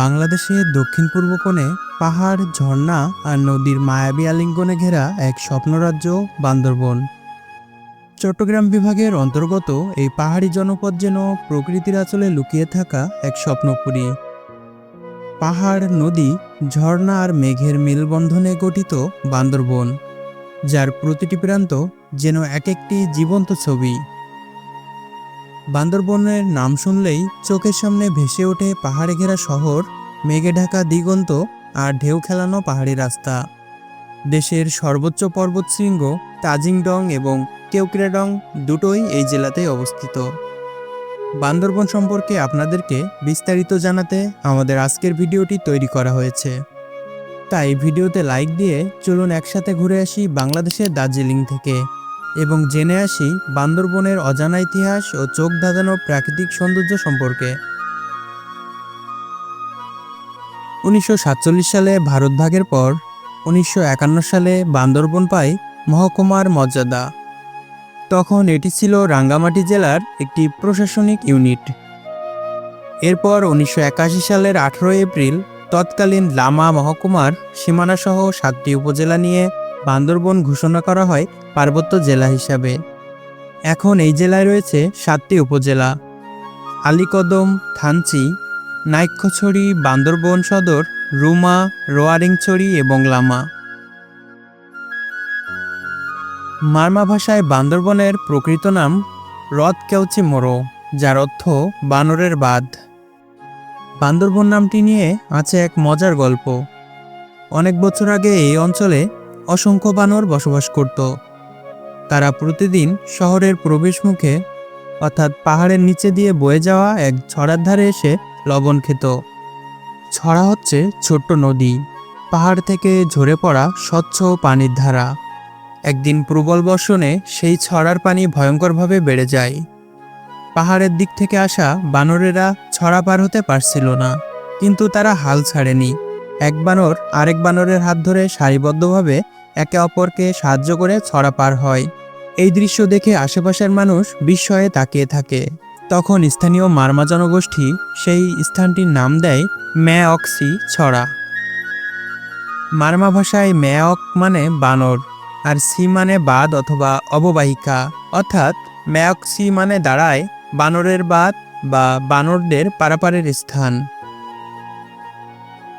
বাংলাদেশের দক্ষিণ পূর্ব কোণে পাহাড়, ঝর্ণা আর নদীর মায়াবী আলিঙ্গনে ঘেরা এক স্বপ্নরাজ্য বান্দরবন। চট্টগ্রাম বিভাগের অন্তর্গত এই পাহাড়ি জনপদ যেন প্রকৃতির আঁচলে লুকিয়ে থাকা এক স্বপ্নপুরী। পাহাড়, নদী, ঝর্ণা আর মেঘের মেলবন্ধনে গঠিত বান্দরবন, যার প্রতিটি প্রান্ত যেন এক একটি জীবন্ত ছবি। বান্দরবনের নাম শুনলেই চোখের সামনে ভেসে ওঠে পাহাড়ে ঘেরা শহর, মেঘে ঢাকা দিগন্ত আর ঢেউ খেলানো পাহাড়ি রাস্তা। দেশের সর্বোচ্চ পর্বতশৃঙ্গ তাজিংডং এবং কেউক্রেডং দুটোই এই জেলাতেই অবস্থিত। বান্দরবন সম্পর্কে আপনাদেরকে বিস্তারিত জানাতে আমাদের আজকের ভিডিওটি তৈরি করা হয়েছে। তাই ভিডিওতে লাইক দিয়ে চলুন একসাথে ঘুরে আসি বাংলাদেশের দার্জিলিং থেকে। এবং জেনে আসি বান্দরবনের অজানা ইতিহাস ও চোখ ধাঁধানো প্রাকৃতিক সৌন্দর্য সম্পর্কে। উনিশশো সাতচল্লিশ সালে ভারত ভাগের পর উনিশশো একান্ন সালে বান্দরবন পায় মহকুমার মর্যাদা। তখন এটি ছিল রাঙ্গামাটি জেলার একটি প্রশাসনিক ইউনিট। এরপর উনিশশো একাশি সালের আঠেরোই এপ্রিল তৎকালীন লামা মহকুমার সীমানাসহ সাতটি উপজেলা নিয়ে বান্দরবন ঘোষণা করা হয় পার্বত্য জেলা হিসাবে। এখন এই জেলায় রয়েছে সাতটি উপজেলা। আলীকদম, থানচি, নাইক্ষছড়ি, বান্দরবন সদর, রুমা, রোয়ারিংছড়ি এবং লামা। মারমা ভাষায় বান্দরবনের প্রকৃত নাম রথ কেউচি মোরো যার অর্থ বানরের বাঁধ। বান্দরবন নামটি নিয়ে আছে এক মজার গল্প। অনেক বছর আগে এই অঞ্চলে অসংখ্য বানর বসবাস করত। তারা প্রতিদিন শহরের প্রবেশ মুখে অর্থাৎ পাহাড়ের নিচে দিয়ে বয়ে যাওয়া এক ছড়ার ধারে এসে লবণ খেত। ছড়া হচ্ছে ছোট্ট নদী। পাহাড় থেকে ঝরে পড়া স্বচ্ছ পানির ধারা। একদিন প্রবল বর্ষণে সেই ছড়ার পানি ভয়ঙ্করভাবে বেড়ে যায়। পাহাড়ের দিক থেকে আসা বানরেরা ছড়া পার হতে পারছিল না, কিন্তু তারা হাল ছাড়েনি। এক বানর আরেক বানরের হাত ধরে সারিবদ্ধভাবে একে অপরকে সাহায্য করে ছড়া পার হয়। এই দৃশ্য দেখে আশেপাশের মানুষ বিস্ময়ে তাকিয়ে থাকে। তখন স্থানীয় মারমা জনগোষ্ঠী সেই স্থানটির নাম দেয় ম্যাঅক্সি ছড়া। মারমা ভাষায় ম্যাঅক মানে বানর আর সি মানে বাদ অথবা অববাহিকা। অর্থাৎ ম্যাঅক্সি মানে দাঁড়ায় বানরের বাদ বা বানরদের পারাপারের স্থান।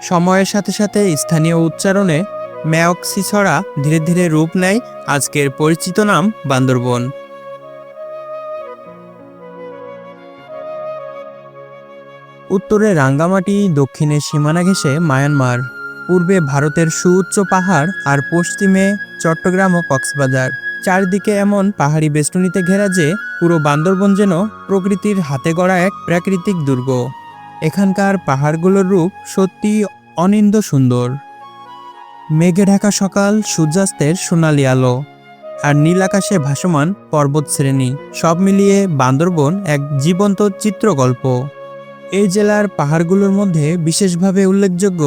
সময়ের সাথে সাথে স্থানীয় উচ্চারণে ম্যাঅক্সি ছড়া ধীরে ধীরে রূপ নেয় আজকের পরিচিত নাম বান্দরবন। উত্তরে রাঙ্গামাটি, দক্ষিণে সীমানা ঘেঁষে মায়ানমার, পূর্বে ভারতের সুউচ্চ পাহাড় আর পশ্চিমে চট্টগ্রাম ও কক্সবাজার। চারদিকে এমন পাহাড়ি বেষ্টনীতে ঘেরা যে পুরো বান্দরবন যেন প্রকৃতির হাতে গড়া এক প্রাকৃতিক দুর্গ। এখানকার পাহাড়গুলোর রূপ সত্যি অনিন্দ সুন্দর। মেঘে ঢাকা সকাল, সূর্যাস্তের সোনালি আলো, আর নীল আকাশে ভাসমান পর্বত শ্রেণি, সব মিলিয়ে বান্দরবন এক জীবন্ত চিত্রগল্প। এই জেলার পাহাড়গুলোর মধ্যে বিশেষভাবে উল্লেখযোগ্য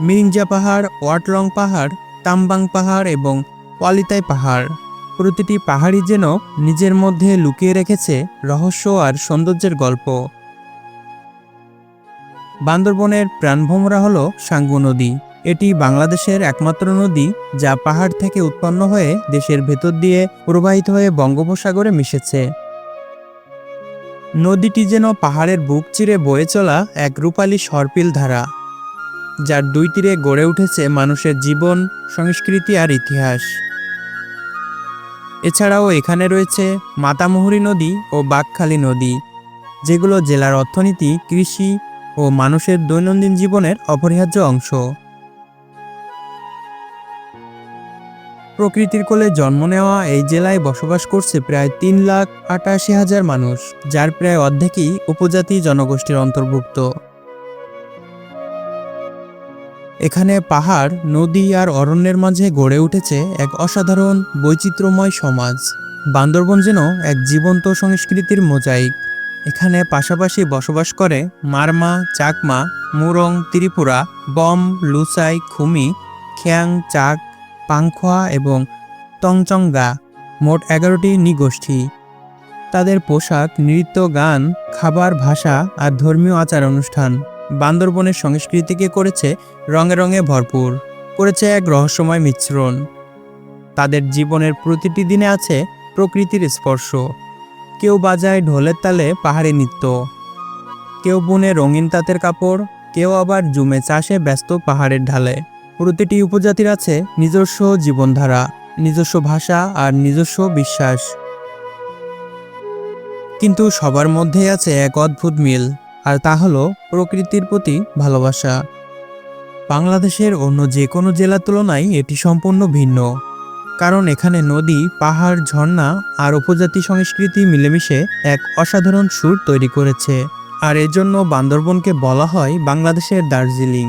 মিরিঞ্জা পাহাড়, ওয়াটলং পাহাড়, তাম্বাং পাহাড় এবং ওয়ালিতাই পাহাড়। প্রতিটি পাহাড়ই যেন নিজের মধ্যে লুকিয়ে রেখেছে রহস্য আর সৌন্দর্যের গল্প। বান্দরবনের প্রাণভোমরা হল সাঙ্গু নদী। এটি বাংলাদেশের একমাত্র নদী যা পাহাড় থেকে উৎপন্ন হয়ে দেশের ভেতর দিয়ে প্রবাহিত হয়ে বঙ্গোপসাগরে মিশেছে। নদীটি যেন পাহাড়ের বুক চিরে বয়ে চলা এক রূপালী সর্পিল ধারা, যার দুই তীরে গড়ে উঠেছে মানুষের জীবন, সংস্কৃতি আর ইতিহাস। এছাড়াও এখানে রয়েছে মাতামুহুরী নদী ও বাঘখালী নদী, যেগুলো জেলার অর্থনীতি, কৃষি ও মানুষের দৈনন্দিন জীবনের অপরিহার্য অংশ। প্রকৃতির কোলে জন্ম নেওয়া এই জেলায় বসবাস করছে প্রায় তিন লাখ আটাশি হাজার মানুষ, যার প্রায় অর্ধেকই উপজাতি জনগোষ্ঠীর অন্তর্ভুক্ত। এখানে পাহাড়, নদী আর অরণ্যের মাঝে গড়ে উঠেছে এক অসাধারণ বৈচিত্র্যময় সমাজ। বান্দরবন যেন এক জীবন্ত সংস্কৃতির মোজাইক। এখানে পাশাপাশি বসবাস করে মারমা, চাকমা, মুরং, ত্রিপুরা, বম লুসাই খুমি, খিয়াং, চাক, পাংখোয়া এবং তংচঙ্গা মোট এগারোটি নৃগোষ্ঠী। তাদের পোশাক, নৃত্য, গান, খাবার, ভাষা আর ধর্মীয় আচার অনুষ্ঠান। বান্দরবনের সংস্কৃতিকে করেছে রঙে রঙে ভরপুর, করেছে এক রহস্যময় মিশ্রণ। তাদের জীবনের প্রতিটি দিনে আছে প্রকৃতির স্পর্শ। কেউ বাজায় ঢোলের তালে পাহাড়ি নৃত্য। কেউ বুনে রঙিন তাঁতের কাপড়, কেউ আবার জুমে চাষে ব্যস্ত পাহাড়ের ঢালে। প্রতিটি উপজাতির আছে নিজস্ব জীবনধারা, নিজস্ব ভাষা আর নিজস্ব বিশ্বাস। কিন্তু সবার মধ্যেই আছে এক অদ্ভুত মিল, আর তা হলো প্রকৃতির প্রতি ভালোবাসা। বাংলাদেশের অন্য যে কোনো জেলার তুলনায় এটি সম্পূর্ণ ভিন্ন। কারণ এখানে নদী, পাহাড়, ঝর্ণা আর উপজাতি সংস্কৃতি মিলেমিশে এক অসাধারণ সুর তৈরি করেছে। আর এজন্য বান্দরবনকে বলা হয় বাংলাদেশের দার্জিলিং।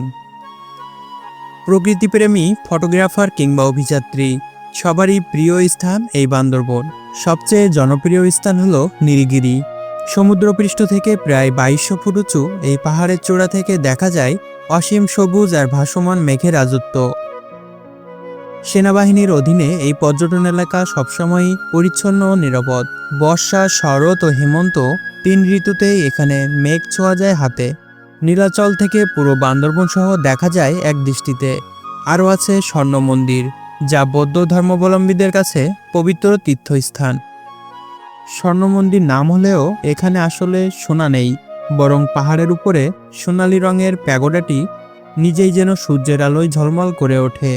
প্রকৃতিপ্রেমী ফটোগ্রাফার কিংবা অভিযাত্রী, সবারই প্রিয় স্থান এই বান্দরবন। সবচেয়ে জনপ্রিয় স্থান হলো নীলগিরি। সমুদ্রপৃষ্ঠ থেকে প্রায় বাইশশো ফুট উঁচু এই পাহাড়ের চূড়া থেকে দেখা যায় অসীম সবুজ আর ভাসমান মেঘের রাজত্ব। সেনাবাহিনীর অধীনে এই পর্যটন এলাকা সবসময়ই পরিচ্ছন্ন ও নিরাপদ। বর্ষা, শরৎ ও হেমন্ত তিন ঋতুতেই এখানে মেঘ ছোঁয়া যায় হাতে। নীলাচল থেকে পুরো বান্দরবন সহ দেখা যায় এক দৃষ্টিতে। আরও আছে স্বর্ণ মন্দির, যা বৌদ্ধ ধর্মাবলম্বীদের কাছে পবিত্র তীর্থস্থান। স্বর্ণ মন্দির নাম হলেও এখানে আসলে সোনা নেই, বরং পাহাড়ের উপরে সোনালি রঙের প্যাগোডাটি নিজেই যেন সূর্যের আলোয় ঝলমল করে ওঠে।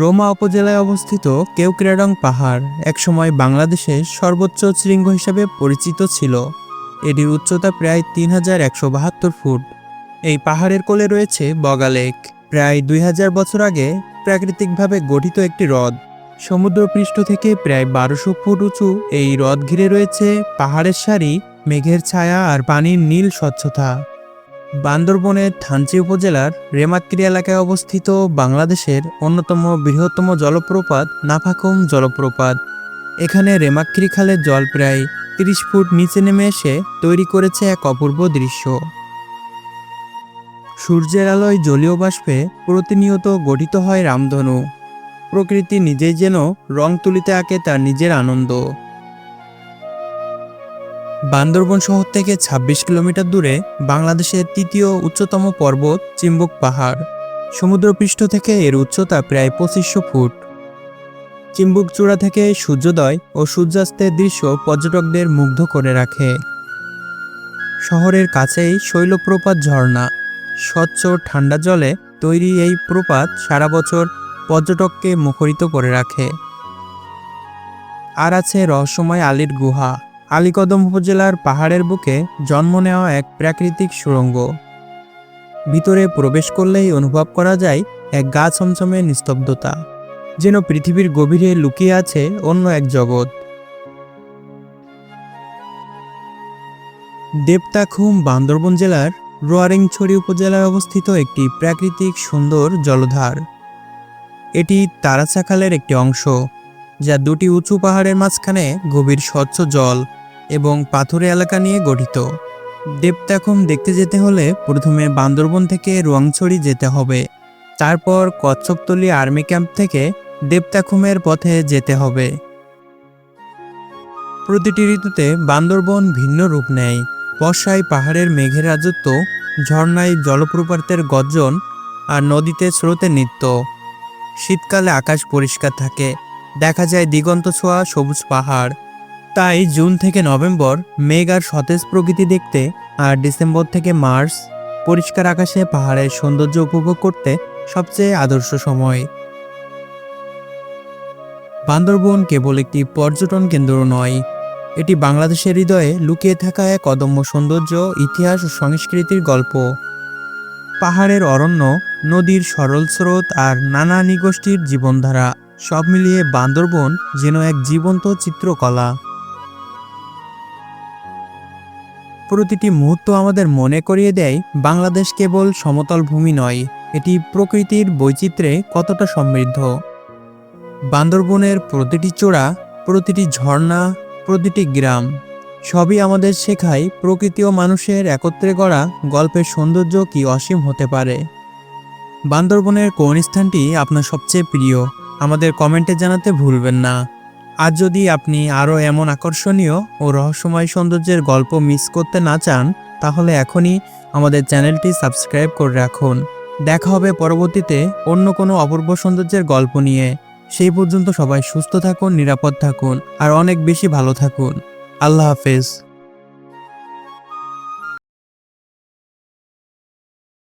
রোমা উপজেলায় অবস্থিত কেউক্রেডং পাহাড় একসময় বাংলাদেশের সর্বোচ্চ শৃঙ্গ হিসেবে পরিচিত ছিল। এটির উচ্চতা প্রায় তিন হাজার একশো বাহাত্তর ফুট। এই পাহাড়ের কোলে রয়েছে বগা লেক। প্রায় দুই হাজার বছর আগে প্রাকৃতিকভাবে গঠিত একটি হ্রদ। সমুদ্রপৃষ্ঠ থেকে প্রায় বারোশো ফুট উঁচু এই হ্রদ ঘিরে রয়েছে পাহাড়ের সারি, মেঘের ছায়া আর পানির নীল স্বচ্ছতা। বান্দরবনের থানচি উপজেলার রেমাক্রি এলাকায় অবস্থিত বাংলাদেশের অন্যতম বৃহত্তম জলপ্রপাত নাফাকুম জলপ্রপাত। এখানে রেমাক্রি খালের জল প্রায় তিরিশ ফুট নিচে নেমে এসে তৈরি করেছে এক অপূর্ব দৃশ্য। সূর্যের আলোয় জলীয় বাষ্পে প্রতিনিয়ত গঠিত হয় রামধনু। প্রকৃতি নিজেই যেন রং তুলিতে আঁকে তার নিজের আনন্দ। বান্দরবন শহর থেকে ২৬ কিলোমিটার দূরে বাংলাদেশের তৃতীয় উচ্চতম পর্বত চিম্বুক পাহাড়। সমুদ্রপৃষ্ঠ থেকে এর উচ্চতা প্রায় পঁচিশশো ফুট। চিম্বুক চূড়া থেকে সূর্যোদয় ও সূর্যাস্তের দৃশ্য পর্যটকদের মুগ্ধ করে রাখে। শহরের কাছেই শৈলপ্রপাত ঝর্ণা। স্বচ্ছ ঠান্ডা জলে তৈরি এই প্রপাত সারা বছর পর্যটককে মুখরিত করে রাখে। আর আছে রহস্যময় আলীর গুহা। আলীকদম উপজেলার পাহাড়ের বুকে জন্ম নেওয়া এক প্রাকৃতিক সুড়ঙ্গ। ভিতরে প্রবেশ করলেই অনুভব করা যায় এক গা ছমছমে নিস্তব্ধতা, যেন পৃথিবীর গভীরে লুকিয়ে আছে অন্য এক জগৎ। দেবতাখুম বান্দরবন জেলার রোয়ারিংছড়ি উপজেলায় অবস্থিত একটি প্রাকৃতিক সুন্দর জলধার। এটি তারাচাখালের একটি অংশ, যা দুটি উঁচু পাহাড়ের মাঝখানে গভীর স্বচ্ছ জল এবং পাথুরে এলাকা নিয়ে গঠিত। দেবতাখুম দেখতে যেতে হলে প্রথমে বান্দরবন থেকে রোয়াংছড়ি যেতে হবে। তারপর কচ্ছপতলি আর্মি ক্যাম্প থেকে দেবতাখুমের পথে যেতে হবে। প্রতিটি ঋতুতে বান্দরবন ভিন্ন রূপ নেয়। বর্ষায় পাহাড়ের মেঘের রাজত্ব, ঝর্ণায় জলপ্রপাতের গর্জন আর নদীতে স্রোতের নৃত্য। শীতকালে আকাশ পরিষ্কার থাকে। দেখা যায় দিগন্ত ছোঁয়া সবুজ পাহাড়। তাই জুন থেকে নভেম্বর মেঘ আর সতেজ প্রকৃতি দেখতে আর ডিসেম্বর থেকে মার্চ পরিষ্কার আকাশে পাহাড়ের সৌন্দর্য উপভোগ করতে সবচেয়ে আদর্শ সময়। বান্দরবন কেবল একটি পর্যটন কেন্দ্র নয়, এটি বাংলাদেশের হৃদয়ে লুকিয়ে থাকা এক অদম্য সৌন্দর্য, ইতিহাস ও সংস্কৃতির গল্প। পাহাড়ের অরণ্য, নদীর সরল স্রোত আর নানা নিগোষ্ঠীর জীবনধারা সব মিলিয়ে বান্দরবন যেন এক জীবন্ত চিত্রকলা। প্রতিটি মুহূর্ত আমাদের মনে করিয়ে দেয়, বাংলাদেশ কেবল সমতল ভূমি নয়, এটি প্রকৃতির বৈচিত্র্যে কতটা সমৃদ্ধ। বান্দরবনের প্রতিটি চূড়া, প্রতিটি ঝর্ণা, প্রতিটি গ্রাম, সবই আমাদের শেখায় প্রকৃতি ও মানুষের একত্রে গড়া গল্পের সৌন্দর্য কি অসীম হতে পারে। বান্দরবনের কোন স্থানটি আপনার সবচেয়ে প্রিয়, আমাদের কমেন্টে জানাতে ভুলবেন না। আর যদি আপনি আরও এমন আকর্ষণীয় ও রহস্যময় সৌন্দর্যের গল্প মিস করতে না চান, তাহলে এখনই আমাদের চ্যানেলটি সাবস্ক্রাইব করে রাখুন। দেখা হবে পরবর্তীতে অন্য কোনো অপূর্ব সৌন্দর্যের গল্প নিয়ে। সেই পর্যন্ত সবাই সুস্থ থাকুন, নিরাপদ থাকুন, আর অনেক বেশি ভালো থাকুন। আল্লাহ হাফেজ।